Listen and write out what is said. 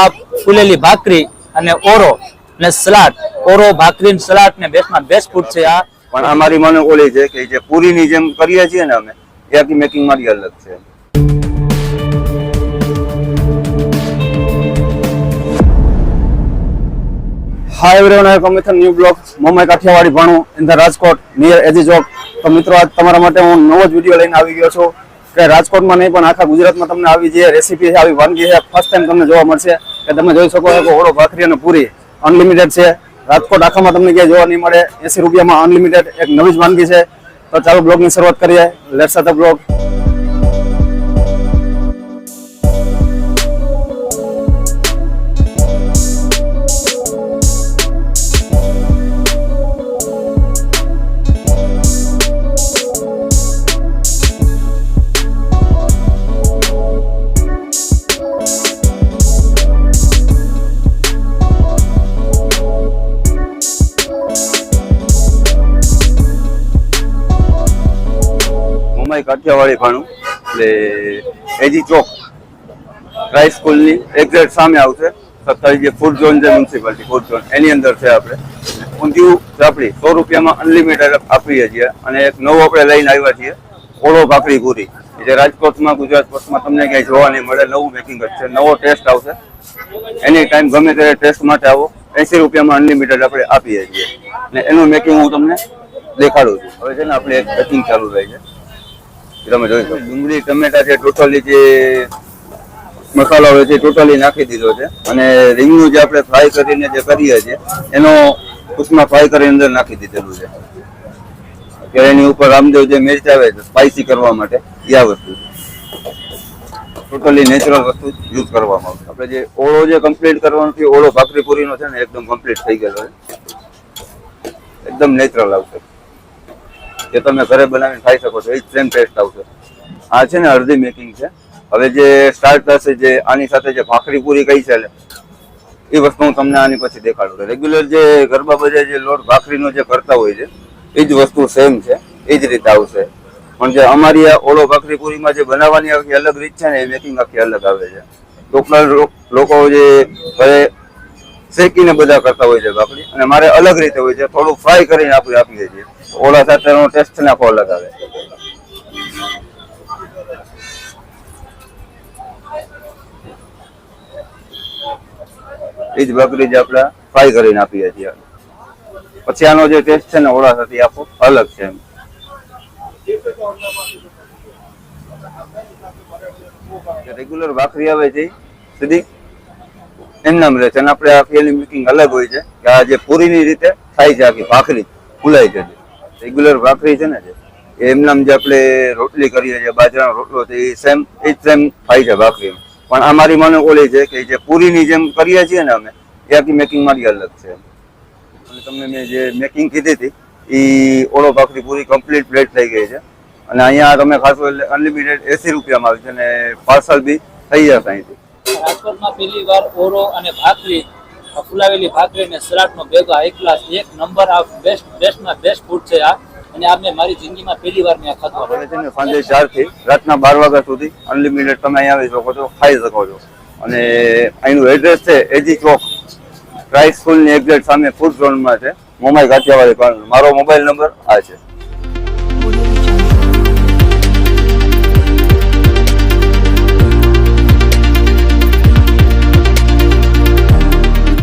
આ ફૂલેલી ભાખરી અને ઓરો ને સલાડ, ઓરો ભાખરી સલાડ ને બેસ્ટમાં બેસ્ટ ફૂડ છે આ. પણ અમારી મને ઓલી છે કે જે પૂરીની જેમ કરીએ છીએ ને અમે, એ મેકિંગ મારી અલગ છે. Hi everyone welcome with new blog Momai Kathiyawadi ભણું in the Rajkot near AG ચોક તો મિત્રો, આજ તમારા માટે હું નવો જ વીડિયો લઈને આવી ગયો છું. કે રાજકોટમાં નહીં, પણ આખા ગુજરાતમાં તમને આવી જે રેસીપી છે, આવી વાનગી છે ફર્સ્ટ ટાઈમ તમને જોવા મળશે કે તમે જોઈ શકો છો કે ઓળો, ભાખરી અને પૂરી અનલિમિટેડ છે. રાજકોટ આખામાં તમને ક્યાંય જોવા નહીં મળે. એસી રૂપિયામાં અનલિમિટેડ એક નવી જ વાનગી છે. તો ચાલો બ્લોગની શરૂઆત કરીએ. લેટ સાથે બ્લોગ. મુંબઈ કાઠિયાવાડી ભાણું. એટલે એજી ચોક રાઈ સ્કૂલની એક્ઝેક્ટ સામે આવશે. સત્તાવીસ જે ફૂડ ઝોન છે મ્યુનિસિપાલિટી ફૂડ ઝોન એની અંદર છે આપણે. ઊંધિયું ચાપડી સો રૂપિયામાં અનલિમિટેડ આપીએ છીએ. અને એક નવો આપણે લઈને આવ્યા છીએ, ઓળો ભાખરી પૂરી. જે રાજકોટમાં, ગુજરાત પક્ષમાં તમને ક્યાંય જોવા નહીં મળે, નવું મેકિંગ જ છે. નવો ટેસ્ટ આવશે. એની ટાઈમ ગમે ત્યારે ટેસ્ટ માટે આવો. એસી રૂપિયામાં અનલિમિટેડ આપણે આપીએ છીએ. અને એનું મેકિંગ હું તમને દેખાડું છું. હવે છે ને, આપણે એક મેકિંગ ચાલુ થાય છે. તમે જોઈ શકો. ડુંગળી, ટમેટા છે, ટોટલી જે મસાલો હોય છે ટોટલી નાખી દીધો છે. અને રીંગનું જે આપણે ફ્રાય કરીને જે કરીએ છીએ, એનો ટૂંકમાં ફ્રાય કરીને અંદર નાખી દીધેલું છે. કે એની ઉપર રામદેવ જે મિર્ચ આવે છે સ્પાઇસી કરવા માટે, એ આ વસ્તુ ટોટલી નેચરલ વસ્તુ યુઝ કરવામાં આવશે. આપણે જે ઓળો જે કમ્પ્લીટ કરવાનો છે ઓળો ભાખરી પૂરીનો છે ને એકદમ કમ્પ્લીટ થઈ ગયેલો છે. એકદમ નેચરલ આવશે. જે તમે ઘરે બનાવીને ખાઈ શકો છો, એ જ સેમ ટેસ્ટ આવશે. આ છે ને અડધી મેકિંગ છે. હવે જે સ્ટાર્ટ થશે, જે આની સાથે જે ભાખરી પૂરી કઈ છે, એ વસ્તુ હું તમને આની પછી દેખાડું. રેગ્યુલર જે ગરબા બજાર જે લોટ ભાખરીનો જે કરતા હોય છે, એ જ વસ્તુ સેમ છે. એ જ રીતે આવશે. પણ જે અમારી આ ઓળો ભાખરી પૂરીમાં જે બનાવવાની આખી અલગ રીત છે ને, એ મેકિંગ આખી અલગ આવે છે. લોકલ લોકો જે ઘરે શેકીને બધા કરતા હોય છે ભાખરી. અને મારે અલગ રીતે હોય છે. થોડું ફ્રાય કરીને આપણે આપીએ છીએ. ઓલા સાથેનો ટેસ્ટ નાખો અલગ આવે એ જ ભાખરી જ આપણે ફ્રાય કરીને આપીએ છીએ. પછી આનો જે ટેસ્ટ છે ને ઓળા સાથે આપો, અલગ છે એમ. રેગ્યુલર ભાખરી આવે છે સીધી? એમનામ રહે છે અને આપણે આ એની મેકિંગ અલગ હોય છે કે આ જે પૂરીની રીતે થાય છે આખી ભાખરી ફૂલાય છે રેગ્યુલર ભાખરી છે ને એમનામ જે આપણે રોટલી કરીએ છીએ, બાજરાનો રોટલો છે, એ સેમ એ જ સેમ થાય છે ભાખરી પણ આ મારી મને ઓલી છે કે જે પૂરીની જેમ કરીએ છીએ ને અમે એ આખી મેકિંગ મારી અલગ છે. અને તમને મેં જે મેકિંગ કીધી હતી, એ ઓળો ભાખરી પૂરી કમ્પ્લીટ પ્લેટ થઈ ગઈ છે. અને અહીંયા તમે ખાસો અનલિમિટેડ એસી રૂપિયામાં આવે છે અને પાર્સલ બી થઈ જશે અહીંથી. રાજકોટમાં પહેલી વાર ઓરો અને ભાખરી ફુલાવેલી ભાખરી અને સલાડનો ભેગા એક ક્લાસ એક નંબર આ બેસ્ટ બેસ્ટમાં બેસ્ટ ફૂડ છે આ. અને આ મેં મારી જિંદગીમાં પહેલી વાર મેં આ આપણે છે ને સાંજે ચારથી રાતના બાર વાગ્યા સુધી અનલિમિટેડ તમે અહીંયા આવી શકો છો, ખાઈ શકો છો. અને અહીંનું એડ્રેસ છે એજી ચોક ટ્રાઈ સ્કૂલની એક્ઝેક્ટ સામે ફૂડ ઝોનમાં છે, મોમાઈ કાઠિયાવાડી મારો મોબાઈલ નંબર આ છે.